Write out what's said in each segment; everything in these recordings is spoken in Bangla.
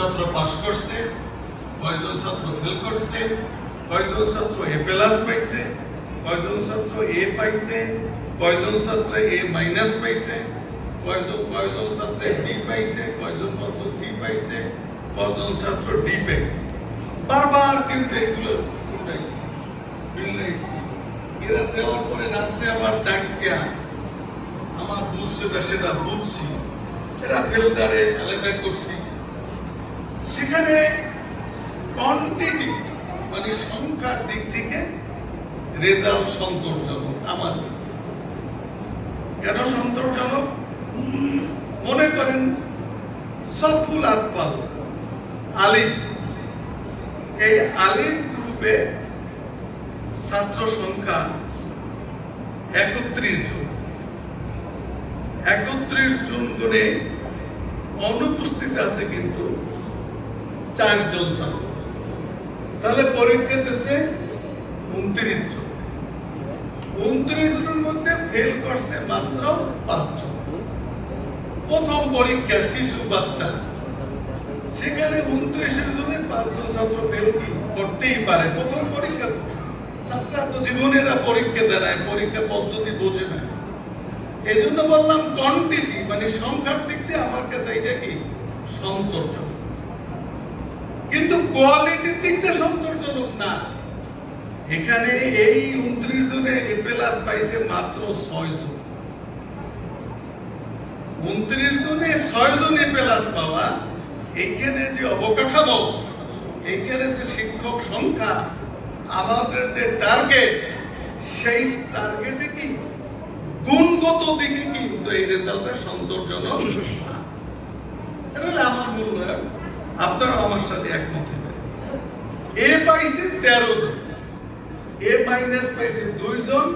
ছাত্র পাস করছে, কয়জন ছাত্র ফেল করছে, কয়জন ছাত্র এ প্লাস পাইছে, কয়জন ছাত্র এ পাইছে, কয়জন ছাত্র এ মাইনাস পাইছে, কয়জন কয়জন ছাত্র বি পাইছে, কয়জন ছাত্র সি পাইছে, কয়জন ছাত্র ডি পাইছে। বারবার কিন্তু এগুলো এরা দেওয়ার পরে রাত্রে আবার ডাকিয়া আমার বুঝছে সেটা বুঝছি। এরা ফেলদারে আলাদা করছি। সেখানে কোয়ান্টিটি মানে সংখ্যার দিক থেকে রেজাল্ট সন্তোষজনক আমার কেন সন্তোষজনক? মনে করেন সফুল আকপাল আলিম এই আলিম গ্রুপে ছাত্র সংখ্যা একত্রিশ জন। একত্রিশ জন করে অনুপস্থিত আছে কিন্তু চারজন ছাত্র। তাহলে পরীক্ষা দিতেছে উনত্রিশ জন। উনত্রিশ জনের মধ্যে ফেল করছে মাত্র পাঁচজন প্রথম পরীক্ষা শিশু বাচ্চা। সেখানে উনত্রিশের জনে পাঁচজন ছাত্র ফেল কি করতেই পারে। প্রথম পরীক্ষা তো। ছাত্ররা তো জীবনেরা পরীক্ষা দেয় পরীক্ষা পদ্ধতি বোঝে না এই জন্য বললাম কোয়ান্টিটি মানে সংখ্যার দিক দিয়ে আমার কাছে এটা কি? সন্তোষজনক। কিন্তু কোয়ালিটির দিক দিয়ে সন্তোষজনক না। এখানে এই উনত্রিশ জনে এ প্লাস পাইছে মাত্র ছয় জন। উনত্রিশ জনে ছয় জন এ প্লাস পাওয়া, এইখানে যে অবকাঠামো, এইখানে যে শিক্ষক সংখ্যা, আমাদের যে টার্গেট সেই টার্গেটে কি গুণগত দিকে কিন্তু এই রেজাল্টটা সন্তোষজনক আমার মূল্যায়ন আপনারা আমার সাথে একমত হবেন এ পাইছে তেরো জন। এ মাইনাস পাইছে দুইজন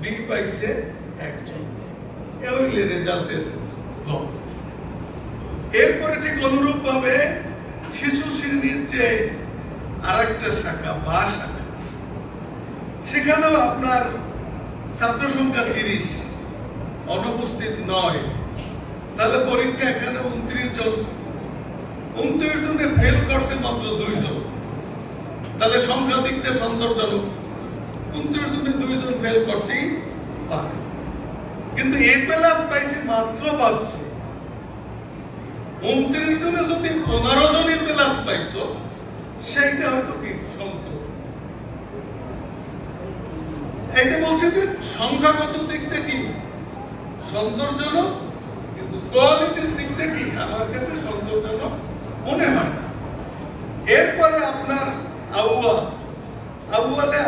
বি পাইছে একজন। এ রেজাল্টের দল এরপরে ঠিক অনুরূপ ভাবে শিশু শ্রেণির যে আরেকটা শাখা, বা শাখা, সেখানেও আপনার ছাত্র সংখ্যা তিরিশ, অনুপস্থিত নয়। তাহলে পরীক্ষা এখানে উনত্রিশ জন উনত্রিশ জনে ফেল করছে মাত্র দুইজন। তাহলে সংখ্যা দিক দিয়ে সন্তোষজনক উনত্রিশ জনে দুইজন ফেল করতেই পারে। কিন্তু এ প্লাস পাইছে মাত্র উনত্রিশ জনে যদি পনেরো জনই প্লাস পাইতো, সেইটা হয়তো কি সন্তোষ? বলছে যে সংখ্যাগত দিক থেকে কি? সন্তোষজনক, কিন্তু কোয়ালিটির দিক থেকে আমার কাছে সন্তোষজনক এরপরে আপনার আউয়া আউয়ালে